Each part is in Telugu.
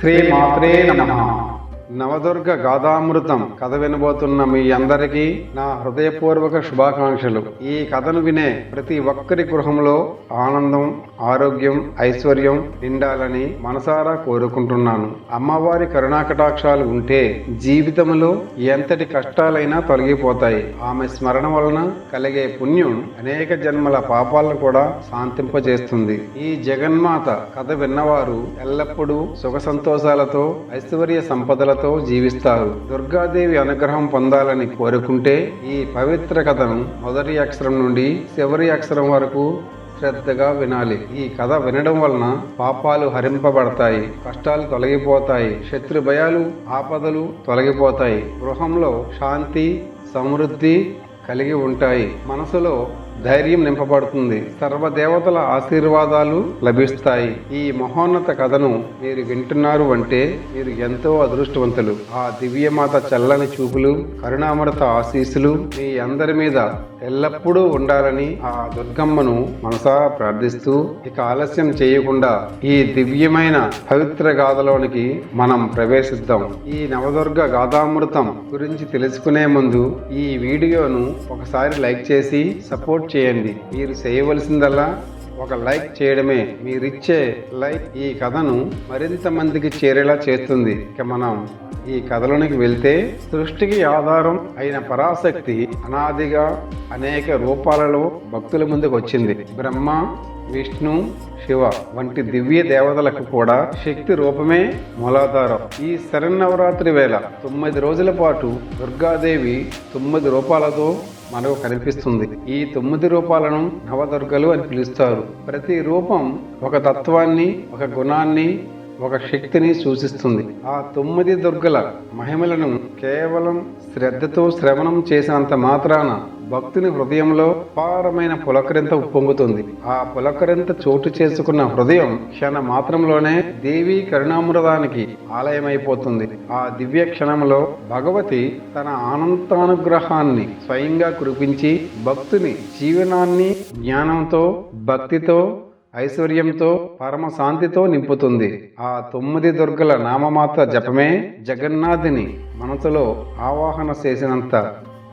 श्रीमात्रे नमः। నవదుర్గ గాథామృతం కథ వినబోతున్న మీ అందరికీ నా హృదయపూర్వక శుభాకాంక్షలు. ఈ కథను వినే ప్రతి ఒక్కరి గృహంలో ఆనందం ఆరోగ్యం ఐశ్వర్యం నిండాలని మనసారా కోరుకుంటున్నాను. అమ్మవారి కరుణాకటాక్షాలు ఉంటే జీవితంలో ఎంతటి కష్టాలైనా తొలగిపోతాయి. ఆమె స్మరణ వలన కలిగే పుణ్యం అనేక జన్మల పాపాలను కూడా శాంతింపజేస్తుంది. ఈ జగన్మాత కథ విన్నవారు ఎల్లప్పుడూ సుఖ సంతోషాలతో ఐశ్వర్య సంపదలతో జీవిస్తారు. దుర్గాదేవి అనుగ్రహం పొందాలని కోరుకుంటే ఈ పవిత్ర కథను మొదటి అక్షరం నుండి చివరి అక్షరం వరకు శ్రద్ధగా వినాలి. ఈ కథ వినడం వలన పాపాలు హరింపబడతాయి కష్టాలు తొలగిపోతాయి శత్రు భయాలు ఆపదలు తొలగిపోతాయి. గృహంలో శాంతి సమృద్ధి కలిగి ఉంటాయి. మనసులో ధైర్యం నింపబడుతుంది. సర్వదేవతల ఆశీర్వాదాలు లభిస్తాయి. ఈ మహోన్నత కథను మీరు వింటున్నారు అంటే మీరు ఎంతో అదృష్టవంతులు. ఆ దివ్యమాత చల్లని చూపులు కరుణామృత ఆశీస్సులు మీ అందరి మీద ఎల్లప్పుడూ ఉండాలని ఆ దుర్గమ్మను మనసా ప్రార్థిస్తూ ఇక ఆలస్యం చేయకుండా ఈ దివ్యమైన పవిత్ర గాథలోనికి మనం ప్రవేశిద్దాం. ఈ నవదుర్గ గాథామృతం గురించి తెలుసుకునే ముందు ఈ వీడియోను ఒకసారి లైక్ చేసి సపోర్ట్ చేయండి. మీరు చేయవలసిందల్లా ఒక లైక్ చేయడమే. మీరిచ్చే లైక్ ఈ కథను మరింత మందికి చేరేలా చేస్తుంది. ఇక మనం ఈ కథలోనికి వెళ్తే సృష్టికి ఆధారం అయిన పరాశక్తి అనాదిగా అనేక రూపాలలో భక్తుల ముందుకు వచ్చింది. బ్రహ్మ విష్ణు శివ వంటి దివ్య దేవతలకు కూడా శక్తి రూపమే మూలాధారం. ఈ శరన్నవరాత్రి వేళ తొమ్మిది రోజుల పాటు దుర్గాదేవి తొమ్మిది రూపాలతో మనకు కనిపిస్తుంది. ఈ తొమ్మిది రూపాలను నవదుర్గలు అని పిలుస్తారు. ప్రతి రూపం ఒక తత్వాన్ని ఒక గుణాన్ని ఒక శక్తిని సూచిస్తుంది. ఆ తొమ్మిది దుర్గల మహిమలను కేవలం శ్రద్ధతో శ్రవణం చేసినంత మాత్రాన భక్తుని హృదయంలో అపారమైన పులకరింత ఉప్పొంగుతుంది. ఆ పులకరింత చోటు చేసుకున్న హృదయం క్షణ మాత్రంలోనే దేవి కరుణామృతానికి ఆలయమైపోతుంది. ఆ దివ్య క్షణంలో భగవతి తన ఆనందానుగ్రహాన్ని స్వయంగా కురిపించి భక్తుని జీవనాన్ని జ్ఞానంతో భక్తితో ఐశ్వర్యంతో పరమ శాంతితో నింపుతుంది. ఆ తొమ్మిది దుర్గల నామమాత్ర జపమే జగన్నాథుని మనసులో ఆవాహన చేసినంత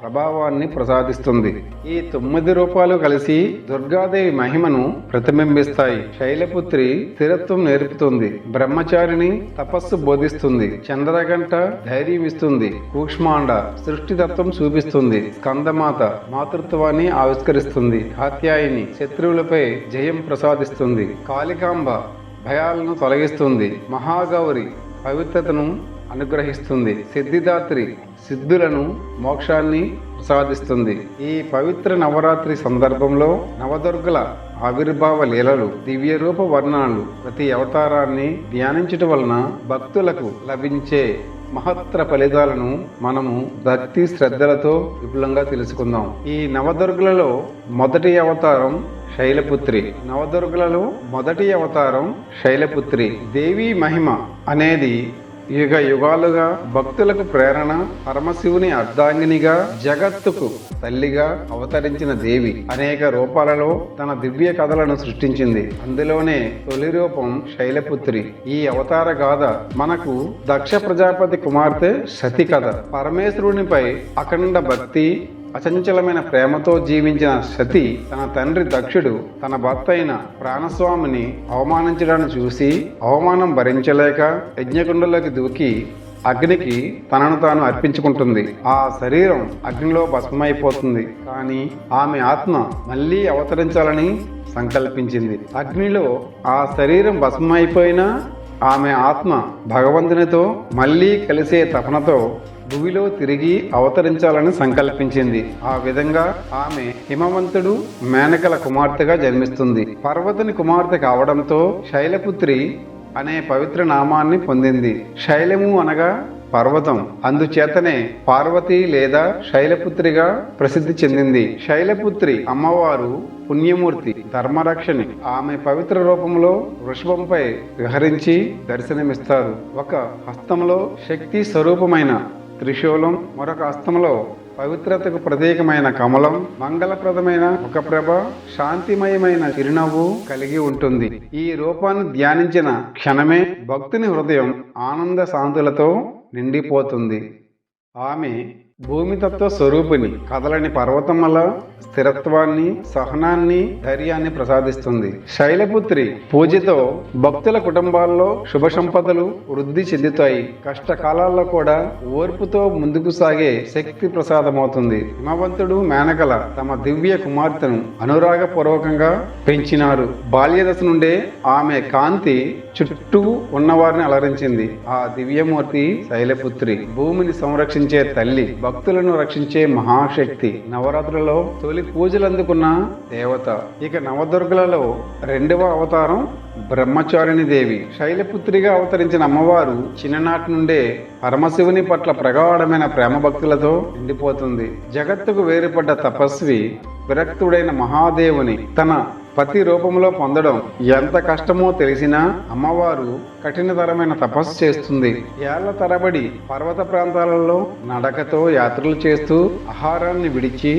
ప్రభావాన్ని ప్రసాదిస్తుంది. ఈ తొమ్మిది రూపాలు కలిసి దుర్గాదేవి మహిమను ప్రతిబింబిస్తాయి. శైలపుత్రి స్థిరత్వం నేర్పుతుంది. బ్రహ్మచారిని తపస్సు బోధిస్తుంది. చంద్రగంట ధైర్యం ఇస్తుంది. కూక్ష్మాండ సృష్టితత్వం చూపిస్తుంది. స్కందమాత మాతృత్వాన్ని ఆవిష్కరిస్తుంది. కాత్యాయిని శత్రువులపై జయం ప్రసాదిస్తుంది. కాళికాంబ భయాలను తొలగిస్తుంది. మహాగౌరి పవిత్రతను అనుగ్రహిస్తుంది. సిద్ధిదాత్రి సిద్ధులను మోక్షాన్ని ప్రసాదిస్తుంది. ఈ పవిత్ర నవరాత్రి సందర్భంలో నవదుర్గల ఆవిర్భావ లీలలు దివ్య రూప వర్ణాలు ప్రతి అవతారాన్ని ధ్యానించటం వలన భక్తులకు లభించే మహత్తర ఫలితాలను మనము భక్తి శ్రద్ధలతో విపులంగా తెలుసుకుందాం. ఈ నవదుర్గలలో మొదటి అవతారం శైలపుత్రి నవదుర్గలలో మొదటి అవతారం శైలపుత్రి. దేవి మహిమ అనేది యుగ యుగాలుగా భక్తులకు ప్రేరణ పరమశివుని అర్ధాంగినిగా జగత్తుకు తల్లిగా అవతరించిన దేవి అనేక రూపాలలో తన దివ్య కథలను సృష్టించింది. అందులోనే తొలి రూపం శైలపుత్రి. ఈ అవతార గాథ మనకు దక్ష ప్రజాపతి కుమార్తె సతి కథ పరమేశ్వరునిపై అఖండ భక్తి అచంచలమైన ప్రేమతో జీవించిన సతి తన తండ్రి దక్షుడు తన భర్త అయిన ప్రాణస్వామిని అవమానించడాన్ని చూసి అవమానం భరించలేక యజ్ఞకుండలోకి దూకి అగ్నికి తనను తాను అర్పించుకుంటుంది. ఆ శరీరం అగ్నిలో భస్మమైపోతుంది. కానీ ఆమె ఆత్మ మళ్ళీ అవతరించాలని సంకల్పించింది. అగ్నిలో ఆ శరీరం భస్మమైపోయినా ఆమె ఆత్మ భగవంతునితో మళ్ళీ కలిసే తపనతో భూమిలో తిరిగి అవతరించాలని సంకల్పించింది. ఆ విధంగా ఆమె హిమవంతుడు మేనకల కుమార్తెగా జన్మిస్తుంది. పర్వతుని కుమార్తె కావడంతో శైలపుత్రి అనే పవిత్ర నామాన్ని పొందింది. శైలము అనగా పర్వతం. అందుచేతనే పార్వతి లేదా శైలపుత్రిగా ప్రసిద్ధి చెందింది. శైలపుత్రి అమ్మవారు పుణ్యమూర్తి ధర్మరక్షణి. ఆమె పవిత్ర రూపంలో వృషభంపై విహరించి దర్శనమిస్తారు. ఒక హస్తంలో శక్తి స్వరూపమైన త్రిశూలం మరొక హస్తంలో పవిత్రతకు ప్రతీకమైన కమలం మంగళప్రదమైన ఒక ప్రభ శాంతిమయమైన చిరునవ్వు కలిగి ఉంటుంది. ఈ రూపాన్ని ధ్యానించిన క్షణమే భక్తుని హృదయం ఆనంద శాంతులతో నిండిపోతుంది. ఆమె భూమితత్వ స్వరూపిణి. కదలని పర్వతం వల్ల స్థిరత్వాన్ని సహనాన్ని ధైర్యాన్ని ప్రసాదిస్తుంది. శైలపుత్రి పూజతో భక్తుల కుటుంబాల్లో శుభ సంపదలు వృద్ధి చెందుతాయి. కష్టకాలాల్లో కూడా ఓర్పుతో ముందుకు సాగే శక్తి ప్రసాదమవుతుంది. హిమవంతుడు మేనకల తమ దివ్య కుమార్తెను అనురాగపూర్వకంగా పెంచినారు. బాల్యదశ నుండే ఆమె కాంతి చుట్టూ ఉన్నవారిని అలరించింది. ఆ దివ్యమూర్తి శైలపుత్రి భూమిని సంరక్షించే తల్లి భక్తులను రక్షించే మహాశక్తి. నవరాత్రులలో తొలి పూజలు అందుకున్న దేవత. ఇక నవదుర్గలలో రెండవ అవతారం బ్రహ్మచారిణి దేవి. శైలపుత్రిగా అవతరించిన అమ్మవారు చిన్ననాటి నుండే పరమశివుని పట్ల ప్రగాఢమైన ప్రేమ భక్తులతో నిండిపోతుంది. జగత్తుకు వేరుపడ్డ తపస్వి విరక్తుడైన మహాదేవుని తన పతి రూపంలో పొందడం ఎంత కష్టమో తెలిసినా అమ్మవారు కఠినతరమైన తపస్సు చేస్తుంది. ఏళ్ళ తరబడి పర్వత ప్రాంతాలలో నడకతో యాత్రలు చేస్తూ ఆహారాన్ని విడిచి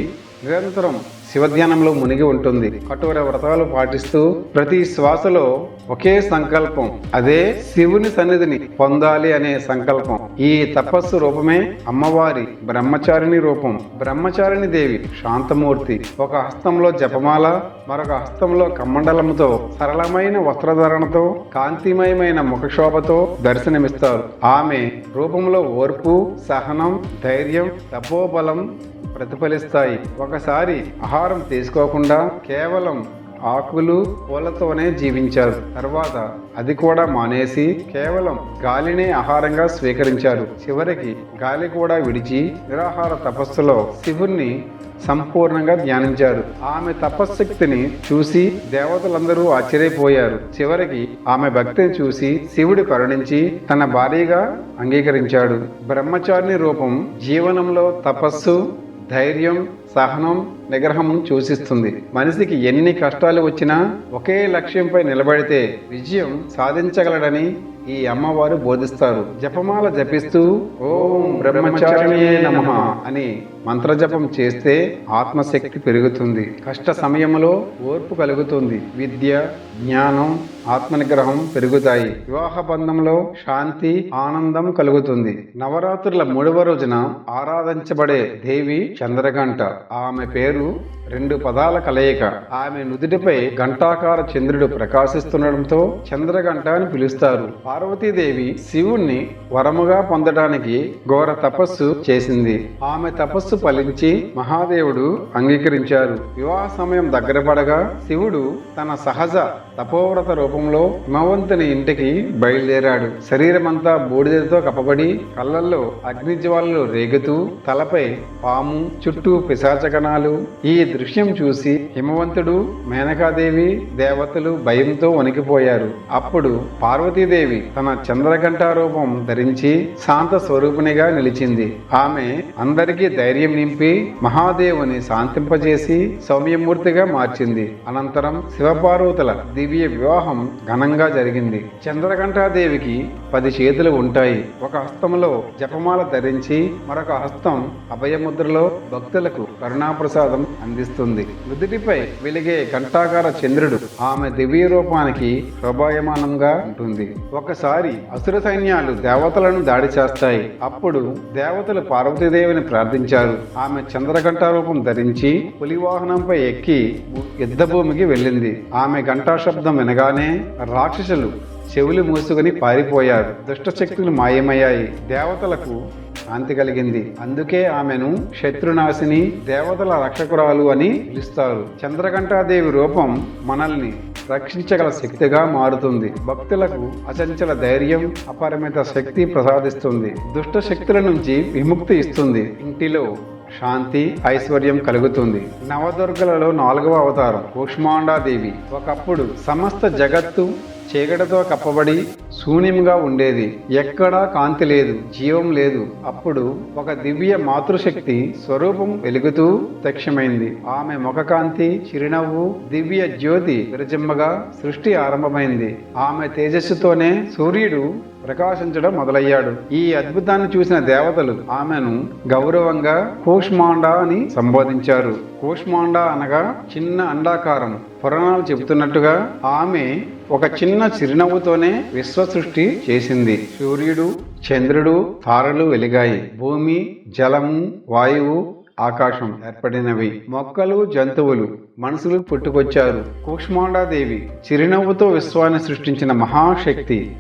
నిరంతరం శివధ్యానంలో మునిగి ఉంటుంది. కఠోర వ్రతాలు పాటిస్తూ ప్రతి శ్వాసలో ఒకే సంకల్పం అదే శివుని సన్నిధిని పొందాలి అనే సంకల్పం. ఈ తపస్సు రూపమే అమ్మవారి బ్రహ్మచారిణి రూపం. బ్రహ్మచారిణి దేవి శాంతమూర్తి. ఒక హస్తంలో జపమాల మరొక హస్తంలో కమ్మండలంతో సరళమైన వస్త్రధారణతో కాంతిమయమైన ముఖశోభతో దర్శనమిస్తారు. ఆమె రూపంలో ఓర్పు సహనం ధైర్యం తపోబలం ప్రతిఫలిస్తాయి. ఒకసారి ఆహారం తీసుకోకుండా కేవలం ఆకులు పూలతోనే జీవించారు. తర్వాత అది కూడా మానేసి కేవలం గాలినే ఆహారంగా స్వీకరించారు. చివరికి గాలి కూడా విడిచి నిరాహార తపస్సులో శివుణ్ణి సంపూర్ణంగా ధ్యానించారు. ఆమె తపశ్శక్తిని చూసి దేవతలందరూ ఆశ్చర్యపోయారు. చివరికి ఆమె భక్తిని చూసి శివుడు కరుణించి తన భార్యగా అంగీకరించాడు. బ్రహ్మచారిణి రూపం జీవనంలో తపస్సు ధైర్యం సహనం నిగ్రహం సూచిస్తుంది మనిషికి ఎన్ని కష్టాలు వచ్చినా ఒకే లక్ష్యంపై నిలబడితే విజయం సాధించగలడని ఈ అమ్మవారు బోధిస్తారు. జపమాల జపిస్తూ ఓం బ్రహ్మచారిణియే నమ అని మంత్రజపం చేస్తే ఆత్మశక్తి పెరుగుతుంది. కష్ట సమయంలో ఓర్పు కలుగుతుంది. విద్య జ్ఞానం ఆత్మనిగ్రహం పెరుగుతాయి. వివాహ బంధంలో శాంతి ఆనందం కలుగుతుంది. నవరాత్రుల మూడవ రోజున ఆరాధించబడే దేవి చంద్రగంట ఆమె పేరు రెండు పదాల కలయిక. ఆమె నుదుటిపై గంటాకార చంద్రుడు ప్రకాశిస్తుండటంతో చంద్రగంట అని పిలుస్తారు. పార్వతీదేవి శివుణ్ణి వరముగా పొందడానికి ఘోర తపస్సు చేసింది. ఆమె తపస్సు ఫలించి మహాదేవుడు అంగీకరించారు. వివాహ సమయం దగ్గర పడగా శివుడు తన సహజ తపోవ్రత రూపంలో హిమవంతుని ఇంటికి బయలుదేరాడు. శరీరమంతా బూడిదతో కప్పబడి కళ్ళల్లో అగ్నిజ్వాలలు రేగుతూ తలపై పాము చుట్టూ పిశాచకణాలు ఈ దృశ్యం చూసి హిమవంతుడు మేనకాదేవి దేవతలు భయంతో వణికిపోయారు. అప్పుడు పార్వతీదేవి తన చంద్రఘంటా రూపం ధరించి శాంత స్వరూపిణిగా నిలిచింది. ఆమె అందరికీ ధైర్యం నింపి మహాదేవుని శాంతింపజేసి సౌమ్యమూర్తిగా మార్చింది. అనంతరం శివపార్వతుల దివ్య వివాహం ఘనంగా జరిగింది. చంద్రఘంటాదేవికి పది చేతులు ఉంటాయి. ఒక హస్తంలో జపమాల ధరించి మరొక హస్తం అభయముద్రలో భక్తులకు కరుణాప్రసాదం అందిస్తుంది. నుదుటిపై వెలిగే ఘంటాకార చంద్రుడు ఆమె దివ్య రూపానికి శోభాయమానంగా ఉంటుంది. ఒకసారి అసుర సైన్యాలు దేవతలను దాడి చేస్తాయి. అప్పుడు దేవతలు పార్వతీదేవిని ప్రార్థించారు. ఆమె చంద్రఘంట రూపం ధరించి పులివాహనంపై ఎక్కి యుద్ధ భూమికి వెళ్ళింది. ఆమె ఘంటా శబ్దం వినగానే రాక్షసులు చెవులు మూసుకొని పారిపోయారు దుష్ట శక్తులు మాయమయ్యాయి. దేవతలకు శాంతి కలిగింది. అందుకే ఆమెను శత్రునాశిని దేవతల రక్షకురాలు అని పిలుస్తారు. చంద్రఘంటాదేవి రూపం మనల్ని రక్షించగల శక్తిగా మారుతుంది. భక్తులకు అచంచల ధైర్యం అపరిమిత శక్తి ప్రసాదిస్తుంది. దుష్ట శక్తుల నుంచి విముక్తి ఇస్తుంది. ఇంటిలో శాంతి ఐశ్వర్యం కలుగుతుంది. నవదుర్గలలో నాలుగవ అవతారం కూష్మాండాదేవి. ఒకప్పుడు సమస్త జగత్తు చీకటితో కప్పబడి శూన్యంగా ఉండేది. ఎక్కడా కాంతి లేదు జీవం లేదు. అప్పుడు ఒక దివ్య మాతృశక్తి స్వరూపం వెలుగుతూ ప్రత్యక్షమైంది ఆమె ముఖకాంతి చిరునవ్వు దివ్య జ్యోతి విరజిమ్మగా సృష్టి ఆరంభమైంది. ఆమె తేజస్సుతోనే సూర్యుడు ప్రకాశించడం మొదలయ్యాడు. ఈ అద్భుతాన్ని చూసిన దేవతలు ఆమెను గౌరవంగా కూష్మాండా అని సంబోధించారు. కూష్మాండా అనగా చిన్న అండాకారం. పురాణాలు చెబుతున్నట్టుగా ఆమె ఒక చిన్న చిరునవ్వుతోనే విశ్వ సృష్టి చేసింది. సూర్యుడు చంద్రుడు తారలు వెలిగాయి. భూమి జలము వాయువు ఆకాశం ఏర్పడినవి. మొక్కలు జంతువులు మనుషులు పుట్టుకొచ్చారు. కూష్మాండాదేవి చిరునవ్వుతో విశ్వాన్ని సృష్టించిన మహాశక్తి.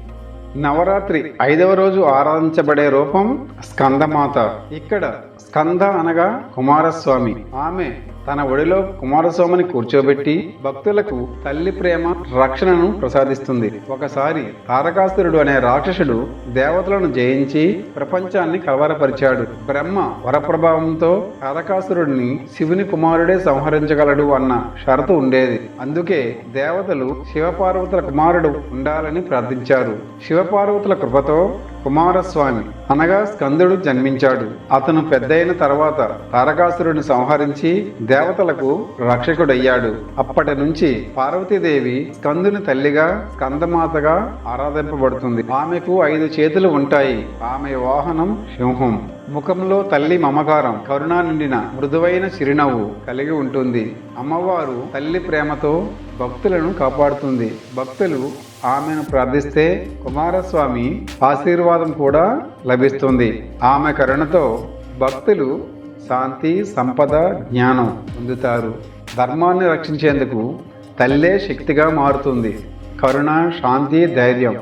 నవరాత్రి ఐదవ రోజు ఆరాధించబడే రూపం స్కందమాత. ఇక్కడ స్కంద అనగా కుమారస్వామి. ఆమె తన ఒడిలో కుమారస్వామిని కూర్చోబెట్టి భక్తులకు తల్లి ప్రేమ రక్షణను ప్రసాదిస్తుంది. ఒకసారి తారకాసురుడు అనే రాక్షసుడు దేవతలను జయించి ప్రపంచాన్ని కలవరపరిచాడు. బ్రహ్మ వరప్రభావంతో తారకాసురుడిని శివుని కుమారుడే సంహరించగలడు అన్న షరతు ఉండేది. అందుకే దేవతలు శివపార్వతుల కుమారుడు ఉండాలని ప్రార్థించారు. శివపార్వతుల కృపతో కుమారస్వామి. అనగా స్కందుడు జన్మించాడు. అతను పెద్దయిన తర్వాత తారకాసురుని సంహరించి దేవతలకు రక్షకుడయ్యాడు. అప్పటి నుంచి పార్వతీదేవి స్కందుని తల్లిగా స్కందమాతగా ఆరాధింపబడుతుంది. ఆమెకు ఐదు చేతులు ఉంటాయి. ఆమె వాహనం సింహం. ముఖంలో తల్లి మమకారం. కరుణ నిండిన మృదువైన చిరునవ్వు కలిగి ఉంటుంది. అమ్మవారు తల్లి ప్రేమతో భక్తులను కాపాడుతుంది. భక్తులు ఆమెను ప్రార్థిస్తే కుమారస్వామి ఆశీర్వాదం కూడా లభిస్తుంది. ఆమె కరుణతో భక్తులు శాంతి సంపద జ్ఞానం పొందుతారు. ధర్మాన్ని రక్షించేందుకు తల్లే శక్తిగా మారుతుంది. కరుణ శాంతి ధైర్యం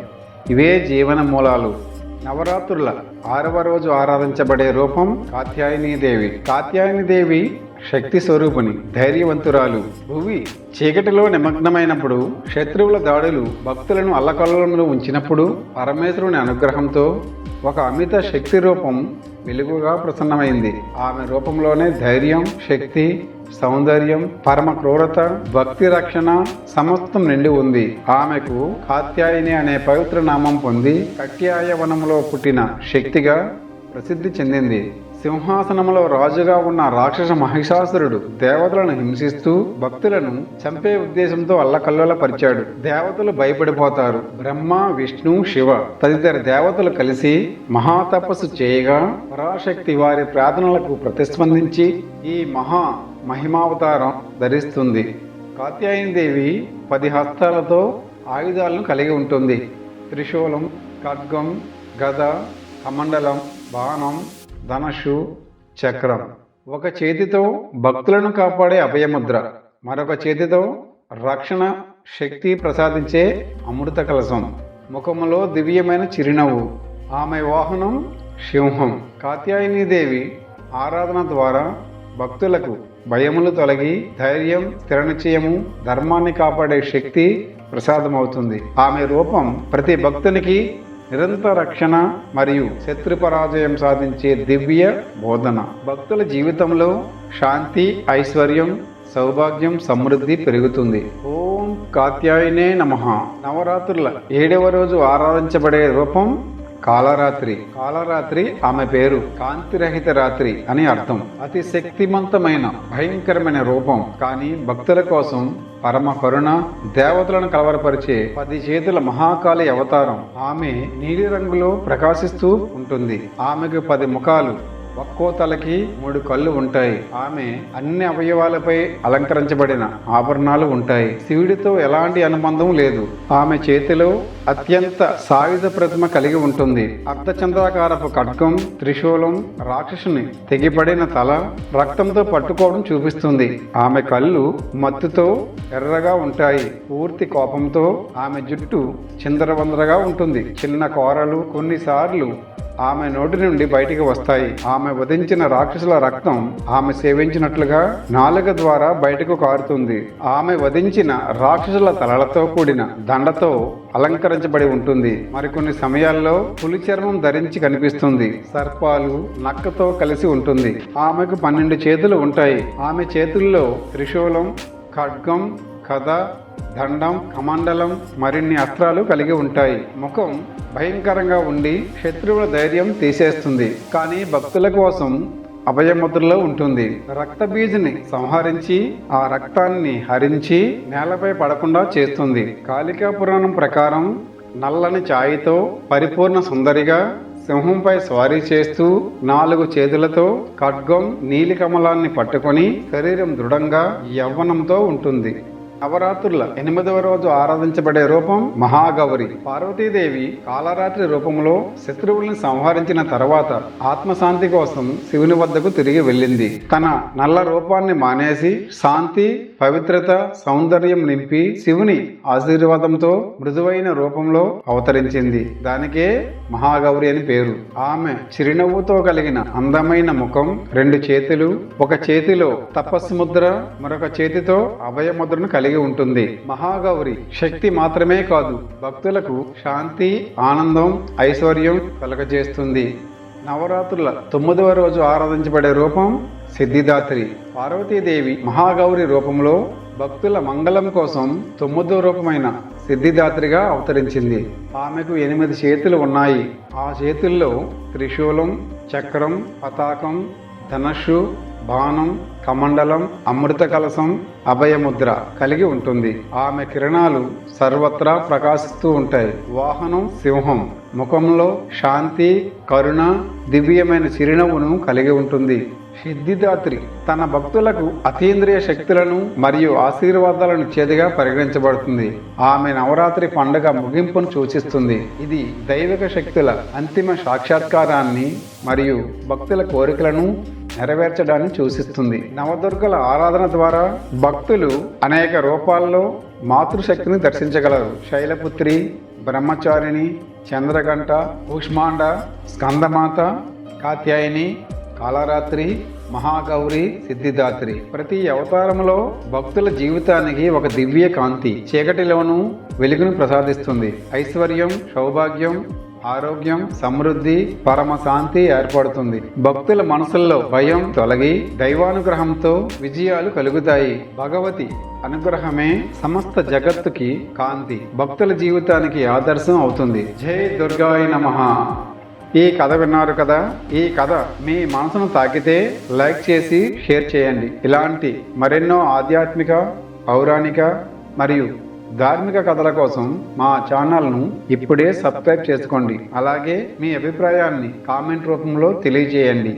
ఇవే జీవన మూలాలు. నవరాత్రుల ఆరవ రోజు ఆరాధించబడే రూపం కాత్యాయనీదేవి కాత్యాయనీదేవి శక్తి స్వరూపుని ధైర్యవంతురాలు భువి చీకటిలో నిమగ్నమైనప్పుడు శత్రువుల దాడులు భక్తులను అల్లకల్లంలో ఉంచినప్పుడు పరమేశ్వరుని అనుగ్రహంతో ఒక అమిత శక్తి రూపం వెలుగుగా ప్రసన్నమైంది. ఆమె రూపంలోనే ధైర్యం శక్తి సౌందర్యం పరమ క్రూరత భక్తి రక్షణ సమస్తం నిండి ఉంది. ఆమెకు కాత్యాయని అనే పవిత్ర నామం పొంది కట్యాయవనంలో పుట్టిన శక్తిగా ప్రసిద్ధి చెందింది. సింహాసనంలో రాజుగా ఉన్న రాక్షస మహిషాసురుడు దేవతలను హింసిస్తూ భక్తులను చంపే ఉద్దేశంతో అల్లకల్లోల పరిచాడు దేవతలు భయపడిపోతారు. బ్రహ్మ విష్ణు శివ తదితర దేవతలు కలిసి మహాతపస్సు చేయగా పరాశక్తి వారి ప్రార్థనలకు ప్రతిస్పందించి ఈ మహా మహిమావతారం ధరిస్తుంది. కాత్యాయని దేవి పది హస్తాలతో ఆయుధాలను కలిగి ఉంటుంది. త్రిశూలం ఖడ్గం గద కమండలం బాణం ధనస్సు చక్రం. ఒక చేతితో భక్తులను కాపాడే అభయముద్ర. మరొక చేతితో రక్షణ శక్తి ప్రసాదించే అమృత కలసం ముఖములో దివ్యమైన చిరునవ్వు. ఆమె వాహనం సింహం. కాత్యాయనీదేవి ఆరాధన ద్వారా భక్తులకు భయములు తొలగి ధైర్యం స్థిర ధర్మాన్ని కాపాడే శక్తి ప్రసాదమవుతుంది. ఆమె రూపం ప్రతి భక్తునికి నిరంతర రక్షణ మరియు శత్రు పరాజయం సాధించే దివ్య బోధన. భక్తుల జీవితంలో శాంతి ఐశ్వర్యం సౌభాగ్యం సమృద్ధి పెరుగుతుంది. ఓం కాత్యాయనే నమ. నవరాత్రుల ఏడవ రోజు ఆరాధించబడే రూపం కాలరాత్రి. కాలరాత్రి ఆమె పేరు కాంతిరహిత రాత్రి అని అర్థం. అతి శక్తివంతమైన భయంకరమైన రూపం. కానీ భక్తుల కోసం పరమ కరుణ దేవతలను కలవరపరిచే పది చేతుల మహాకాళి అవతారం ఆమె నీలి రంగులో ప్రకాశిస్తూ ఉంటుంది. ఆమెకు పది ముఖాలు. ఒక్కో తలకి మూడు కళ్ళు ఉంటాయి. ఆమె అన్ని అవయవాలపై అలంకరించబడిన ఆభరణాలు ఉంటాయి. శివుడితో ఎలాంటి అనుబంధం లేదు. ఆమె చేతిలో అత్యంత సాయుధ ప్రతిమ కలిగి ఉంటుంది. అర్ధచంద్రాకారపు ఖడ్గం త్రిశూలం రాక్షసుని తెగిపడిన తల రక్తంతో పట్టుకోవడం చూపిస్తుంది. ఆమె కళ్ళు మత్తుతో ఎర్రగా ఉంటాయి. పూర్తి కోపంతో ఆమె జుట్టు చిందరవందరగా ఉంటుంది. చిన్న కోరలు కొన్నిసార్లు ఆమె నోటి నుండి బయటికి వస్తాయి. ఆమె వధించిన రాక్షసుల రక్తం ఆమె సేవించినట్లుగా నాలుక ద్వారా బయటకు కారుతుంది. ఆమె వధించిన రాక్షసుల తలలతో కూడిన దండతో అలంకరించబడి ఉంటుంది. మరికొన్ని సమయాల్లో పులి చర్మం ధరించి కనిపిస్తుంది. సర్పాలు నక్కతో కలిసి ఉంటుంది. ఆమెకు పన్నెండు చేతులు ఉంటాయి. ఆమె చేతుల్లో త్రిశూలం ఖడ్గం కథ దండం కమండలం మరిన్ని అస్త్రాలు కలిగి ఉంటాయి. ముఖం భయంకరంగా ఉండి శత్రువుల ధైర్యం తీసేస్తుంది. కానీ భక్తుల కోసం అభయముద్రలో ఉంటుంది. రక్త బీజని సంహరించి ఆ రక్తాన్ని హరించి నేలపై పడకుండా చేస్తుంది. కాళికా పురాణం ప్రకారం నల్లని ఛాయతో పరిపూర్ణ సుందరిగా సింహంపై స్వారీ చేస్తూ నాలుగు చేతులతో ఖడ్గం నీలికమలాన్ని పట్టుకొని శరీరం దృఢంగా యవ్వనంతో ఉంటుంది. నవరాత్రుల ఎనిమిదవ రోజు ఆరాధించబడే రూపం మహాగౌరి. పార్వతీదేవి కాలరాత్రి రూపంలో శత్రువులను సంహరించిన తర్వాత ఆత్మశాంతి కోసం శివుని వద్దకు తిరిగి వెళ్ళింది. తన నల్ల రూపాన్ని మానేసి శాంతి పవిత్రత సౌందర్యం నింపి శివుని ఆశీర్వాదంతో మృదువైన రూపంలో అవతరించింది. దానికే మహాగౌరి అని పేరు. ఆమె చిరునవ్వుతో కలిగిన అందమైన ముఖం రెండు చేతులు ఒక చేతిలో తపస్సు ముద్ర మరొక చేతితో అభయ ముద్రను కలిగి ఉంటుంది. మహాగౌరి శక్తి మాత్రమే కాదు భక్తులకు శాంతి ఆనందం ఐశ్వర్యం కలగజేస్తుంది. నవరాత్రుల తొమ్మిదవ రోజు ఆరాధించబడే రూపం సిద్ధిదాత్రి. పార్వతీదేవి మహాగౌరి రూపంలో భక్తుల మంగళం కోసం తొమ్మిదో రూపమైన సిద్ధిదాత్రిగా అవతరించింది. ఆమెకు ఎనిమిది చేతులు ఉన్నాయి. ఆ చేతుల్లో త్రిశూలం చక్రం పతాకం ధనస్సు బాణం కమండలం అమృత కలసం అభయముద్ర కలిగి ఉంటుంది. ఆమె కిరణాలు సర్వత్రా ప్రకాశిస్తూ ఉంటాయి. వాహనం సింహం ముఖంలో శాంతి కరుణ దివ్యమైన చిరునవ్వును కలిగి ఉంటుంది. సిద్ధిదాత్రి తన భక్తులకు అతీంద్రియ శక్తులను మరియు ఆశీర్వాదాలను చేదిగా పరిగణించబడుతుంది. ఆమె నవరాత్రి పండుగ ముగింపును సూచిస్తుంది. ఇది దైవిక శక్తుల అంతిమ సాక్షాత్కారాన్ని మరియు భక్తుల కోరికలను నెరవేర్చడాన్ని సూచిస్తుంది నవదుర్గల ఆరాధన ద్వారా భక్తులు అనేక రూపాల్లో మాతృశక్తిని దర్శించగలరు. శైలపుత్రి బ్రహ్మచారిణి చంద్రగంట కూష్మాండ స్కందమాత కాత్యాయని కాళరాత్రి మహాగౌరి సిద్ధిదాత్రి. ప్రతి అవతారంలో భక్తుల జీవితానికి ఒక దివ్య కాంతి చీకటిలోనూ వెలుగును ప్రసాదిస్తుంది. ఐశ్వర్యం సౌభాగ్యం ఆరోగ్యం సమృద్ధి పరమ శాంతి ఏర్పడుతుంది. భక్తుల మనసుల్లో భయం తొలగి దైవానుగ్రహంతో విజయాలు కలుగుతాయి. భగవతి అనుగ్రహమే సమస్త జగత్తుకి కాంతి. భక్తుల జీవితానికి ఆదర్శం అవుతుంది. జై దుర్గాయ నమః. ఈ కథ విన్నారు కదా? ఈ కథ మీ మనసును తాకితే లైక్ చేసి షేర్ చేయండి. ఇలాంటి మరెన్నో ఆధ్యాత్మిక పౌరాణిక మరియు ధార్మిక కథల కోసం మా ఛానల్ను ఇప్పుడే సబ్స్క్రైబ్ చేసుకోండి. అలాగే మీ అభిప్రాయాన్ని కామెంట్ రూపంలో తెలియజేయండి.